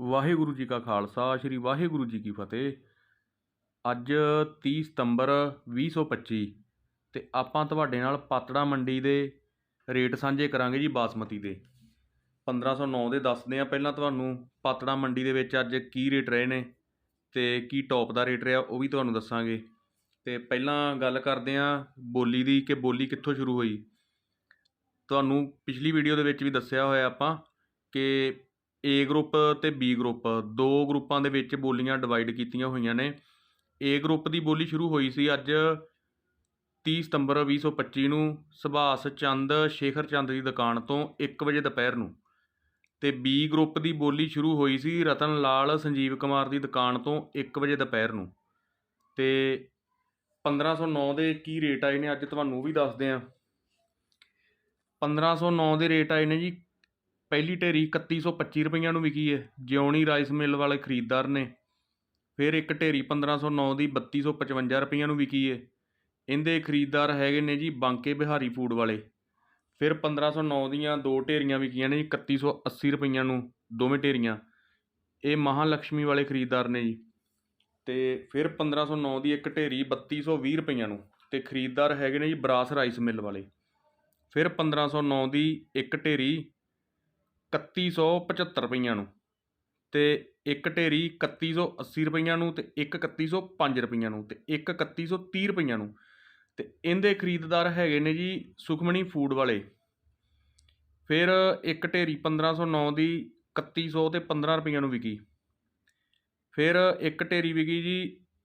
ਵਾਹਿਗੁਰੂ ਜੀ ਕਾ ਖਾਲਸਾ, ਸ੍ਰੀ ਵਾਹਿਗੁਰੂ ਜੀ ਕੀ ਫਤਿਹ। ਅੱਜ 30 ਸਤੰਬਰ 2025 ਤੇ ਆਪਾਂ ਤੁਹਾਡੇ ਨਾਲ ਪਾਤੜਾ ਮੰਡੀ ਦੇ ਰੇਟ ਸਾਂਝੇ ਕਰਾਂਗੇ ਜੀ ਬਾਸਮਤੀ ਦੇ। 1509 ਦੇ ਦੱਸਦੇ ਆ ਪਹਿਲਾਂ ਤੁਹਾਨੂੰ ਪਾਤੜਾ ਮੰਡੀ ਦੇ ਵਿੱਚ ਅੱਜ ਕੀ ਰੇਟ ਰਹੇ ਨੇ ਤੇ ਕੀ ਟੌਪ ਦਾ ਰੇਟ ਰਿਹਾ ਉਹ ਵੀ ਤੁਹਾਨੂੰ ਦੱਸਾਂਗੇ। ਤੇ ਪਹਿਲਾਂ ਗੱਲ ਕਰਦੇ ਆ ਬੋਲੀ ਦੀ ਕਿ ਬੋਲੀ ਕਿੱਥੋਂ ਸ਼ੁਰੂ ਹੋਈ। ਤੁਹਾਨੂੰ ਪਿਛਲੀ ਵੀਡੀਓ ਦੇ ਵਿੱਚ ਵੀ ਦੱਸਿਆ ਹੋਇਆ ਆਪਾਂ ਕਿ ਏ ਗਰੁੱਪ ਅਤੇ ਬੀ ਗਰੁੱਪ ਦੋ ਗਰੁੱਪਾਂ ਦੇ ਵਿੱਚ ਬੋਲੀਆਂ ਡਿਵਾਈਡ ਕੀਤੀਆਂ ਹੋਈਆਂ ਨੇ। ਏ ਗਰੁੱਪ ਦੀ ਬੋਲੀ ਸ਼ੁਰੂ ਹੋਈ ਸੀ ਅੱਜ ਤੀਹ ਸਤੰਬਰ 2025 ਨੂੰ ਸੁਭਾਸ਼ ਚੰਦ ਸ਼ੇਖਰ ਚੰਦ ਦੀ ਦੁਕਾਨ ਤੋਂ ਇੱਕ ਵਜੇ ਦੁਪਹਿਰ ਨੂੰ। ਅਤੇ ਬੀ ਗਰੁੱਪ ਦੀ ਬੋਲੀ ਸ਼ੁਰੂ ਹੋਈ ਸੀ ਰਤਨ ਲਾਲ ਸੰਜੀਵ ਕੁਮਾਰ ਦੀ ਦੁਕਾਨ ਤੋਂ ਇੱਕ ਵਜੇ ਦੁਪਹਿਰ ਨੂੰ। ਤੇ 1509 ਦੇ ਕੀ ਰੇਟ ਆਏ ਨੇ ਅੱਜ ਤੁਹਾਨੂੰ ਉਹ ਵੀ ਦੱਸਦੇ ਆ। 1509 ਦੇ ਰੇਟ ਆਏ ਨੇ ਜੀ ਪਹਿਲੀ ਢੇਰੀ 3125 ਰੁਪਈਆਂ ਨੂੰ ਵਿਕੀ ਹੈ ਜਿਉਣੀ ਰਾਈਸ ਮਿਲ ਵਾਲੇ ਖਰੀਦਦਾਰ ਨੇ। ਫਿਰ ਇੱਕ ਢੇਰੀ 1509 ਦੀ 3255 ਰੁਪਈਆਂ ਨੂੰ ਵਿਕੀ ਹੈ ਇਹਦੇ ਖਰੀਦਦਾਰ ਹੈਗੇ ਨੇ ਜੀ ਬਾਂਕੇ ਬਿਹਾਰੀ ਫੂਡ ਵਾਲੇ। ਫਿਰ 1509 ਦੀਆਂ ਦੋ ਢੇਰੀਆਂ ਵਿਕੀਆਂ ਨੇ ਜੀ 3180 ਰੁਪਈਆਂ ਨੂੰ, ਦੋਵੇਂ ਢੇਰੀਆਂ। ਇਹ ਮਹਾਲక్ష్ਮੀ ਵਾਲੇ ਖਰੀਦਦਾਰ ਨੇ ਜੀ। ਤੇ ਫਿਰ 1509 ਦੀ ਇੱਕ ਢੇਰੀ 3220 ਰੁਪਈਆਂ ਨੂੰ, ਤੇ ਖਰੀਦਦਾਰ ਹੈਗੇ ਨੇ ਜੀ ਬਰਾਸ ਰਾਈਸ ਮਿਲ ਵਾਲੇ। ਫਿਰ 1509 ਦੀ ਇੱਕ ਢੇਰੀ 3175 ਰੁਪਈਆਂ ਨੂੰ ਅਤੇ ਇੱਕ ਢੇਰੀ 3180 ਰੁਪਈਆਂ ਨੂੰ ਅਤੇ ਇੱਕ 3105 ਰੁਪਈਆਂ ਨੂੰ ਅਤੇ ਇੱਕ 3130 ਰੁਪਈਆਂ ਨੂੰ ਅਤੇ ਇਹਦੇ ਖਰੀਦਦਾਰ ਹੈਗੇ ਨੇ ਜੀ ਸੁਖਮਣੀ ਫੂਡ ਵਾਲੇ। ਫਿਰ ਇੱਕ ਢੇਰੀ 1509 ਦੀ 3100 ਤੇ 15 ਰੁਪਈਆਂ ਨੂੰ ਵਿਕੀ। ਫਿਰ ਇੱਕ ਢੇਰੀ ਵਿਕੀ ਜੀ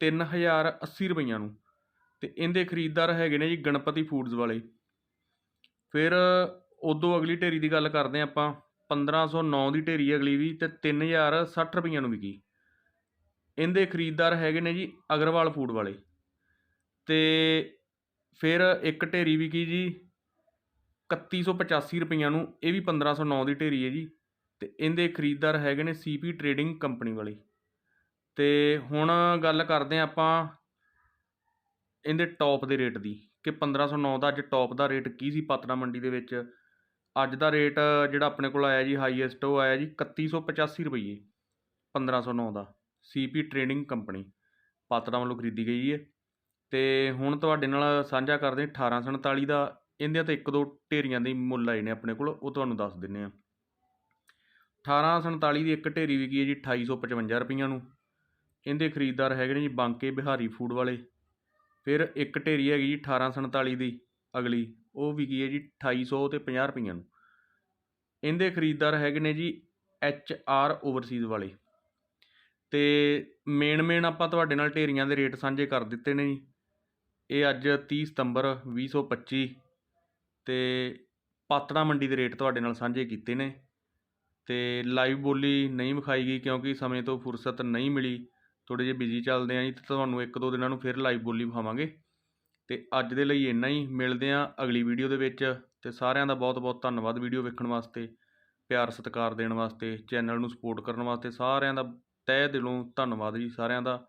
3080 ਰੁਪਈਆਂ ਨੂੰ ਤੇ ਇਹਦੇ ਖਰੀਦਦਾਰ ਹੈਗੇ ਨੇ ਜੀ ਗਣਪਤੀ ਫੂਡਸ ਵਾਲੇ। ਫਿਰ ਉਦੋਂ ਅਗਲੀ ਢੇਰੀ ਦੀ ਗੱਲ ਕਰਦੇ ਹਾਂ ਆਪਾਂ। 1509 ਦੀ ਢੇਰੀ ਅਗਲੀ ਵੀ ਤੇ 3060 ਰੁਪਈਆਂ ਨੂੰ ਵਿਕੀ। ਇਹਦੇ ਖਰੀਦਦਾਰ ਹੈਗੇ ਨੇ ਜੀ ਅਗਰਵਾਲ ਫੂਡ ਵਾਲੇ। ਤੇ ਫਿਰ ਇੱਕ ਢੇਰੀ ਵਿਕੀ ਜੀ 3185 ਰੁਪਈਆਂ ਨੂੰ, ਇਹ ਵੀ 1509 ਦੀ ਢੇਰੀ ਹੈ ਜੀ। ਤੇ ਇਹਦੇ ਖਰੀਦਦਾਰ ਹੈਗੇ ਨੇ ਸੀਪੀ ਟਰੇਡਿੰਗ ਕੰਪਨੀ ਵਾਲੇ। ਤੇ ਹੁਣ ਗੱਲ ਕਰਦੇ ਹਾਂ ਆਪਾਂ ਇਹਦੇ ਟੌਪ ਦੇ ਰੇਟ ਦੀ, ਕਿ 1509 ਦਾ ਅੱਜ ਟੌਪ ਦਾ ਰੇਟ ਕੀ ਸੀ ਪਾਤੜਾ ਮੰਡੀ ਦੇ ਵਿੱਚ? ਅੱਜ ਦਾ ਰੇਟ ਜਿਹੜਾ ਆਪਣੇ ਕੋਲ ਆਇਆ ਜੀ ਹਾਈਐਸਟ ਉਹ ਆਇਆ ਜੀ ਇਕੱਤੀ ਸੌ ਪਚਾਸੀ ਰੁਪਈਏ, ਪੰਦਰਾਂ ਸੌ ਨੌ ਦਾ ਸੀ ਪੀ ਟ੍ਰੇਡਿੰਗ ਕੰਪਨੀ ਪਾਤਰਾ ਵੱਲੋਂ ਖਰੀਦੀ ਗਈ ਹੈ। ਤੇ ਹੁਣ ਤੁਹਾਡੇ ਨਾਲ ਸਾਂਝਾ ਕਰਦੇ ਹਾਂ 1847 ਦਾ ਇਹਦੇ ਤਾਂ ਇੱਕ ਦੋ ਢੇਰੀਆਂ ਦੇ ਮੁੱਲ ਆਏ ਨੇ ਆਪਣੇ ਕੋਲ, ਉਹ ਤੁਹਾਨੂੰ ਦੱਸ ਦਿੰਨੇ ਆ 1847 ਦੀ ਇੱਕ ਢੇਰੀ ਵਿਕੀ ਹੈ ਜੀ 2855 ਰੁਪਈਆਂ ਨੂੰ। ਇਹਦੇ ਖਰੀਦਦਾਰ ਹੈਗੇ ਨੇ ਜੀ ਬਾਂਕੇ ਬਿਹਾਰੀ ਫੂਡ ਵਾਲੇ। ਫਿਰ ਇੱਕ ਢੇਰੀ ਹੈਗੀ ਜੀ 1847 ਦੀ, ਅਗਲੀ ਉਹ ਵਿਕੀ ਹੈ ਜੀ, ਅਠਾਈ ਸੌ ਅਤੇ ਪੰਜਾਹ ਰੁਪਈਆਂ ਨੂੰ। ਇਹਦੇ ਖਰੀਦਦਾਰ ਹੈਗੇ ਨੇ ਜੀ ਐਚ ਆਰ ਓਵਰਸੀਜ਼ ਵਾਲੇ। ਅਤੇ ਮੇਨ ਮੇਨ ਆਪਾਂ ਤੁਹਾਡੇ ਨਾਲ ਢੇਰੀਆਂ ਦੇ ਰੇਟ ਸਾਂਝੇ ਕਰ ਦਿੱਤੇ ਨੇ ਜੀ। ਇਹ ਅੱਜ 30 ਸਤੰਬਰ 2025 ਤੇ ਪਾਤੜਾ ਮੰਡੀ ਦੇ ਰੇਟ ਤੁਹਾਡੇ ਨਾਲ ਸਾਂਝੇ ਕੀਤੇ ਨੇ। ਤੇ ਲਾਈਵ ਬੋਲੀ ਨਹੀਂ ਵਿਖਾਈ ਗਈ ਕਿਉਂਕਿ ਸਮੇਂ ਤੋਂ ਫੁਰਸਤ ਨਹੀਂ ਮਿਲੀ। ਥੋੜੇ ਜਿਹੇ ਬਿਜ਼ੀ ਚੱਲਦੇ ਆਂ ਜੀ, ਤੇ ਤੁਹਾਨੂੰ ਇੱਕ ਦੋ ਦਿਨਾਂ ਨੂੰ ਫਿਰ ਲਾਈਵ ਬੋਲੀ ਵਿਖਾਵਾਂਗੇ। ਅਤੇ ਅੱਜ ਦੇ ਲਈ ਇੰਨਾ ਹੀ। ਮਿਲਦੇ ਹਾਂ ਅਗਲੀ ਵੀਡੀਓ ਦੇ ਵਿੱਚ। ਅਤੇ ਸਾਰਿਆਂ ਦਾ ਬਹੁਤ ਬਹੁਤ ਧੰਨਵਾਦ ਵੀਡੀਓ ਵੇਖਣ ਵਾਸਤੇ, ਪਿਆਰ ਸਤਿਕਾਰ ਦੇਣ ਵਾਸਤੇ, ਚੈਨਲ ਨੂੰ ਸਪੋਰਟ ਕਰਨ ਵਾਸਤੇ। ਸਾਰਿਆਂ ਦਾ ਤਹਿ ਦਿਲੋਂ ਧੰਨਵਾਦ ਜੀ ਸਾਰਿਆਂ ਦਾ।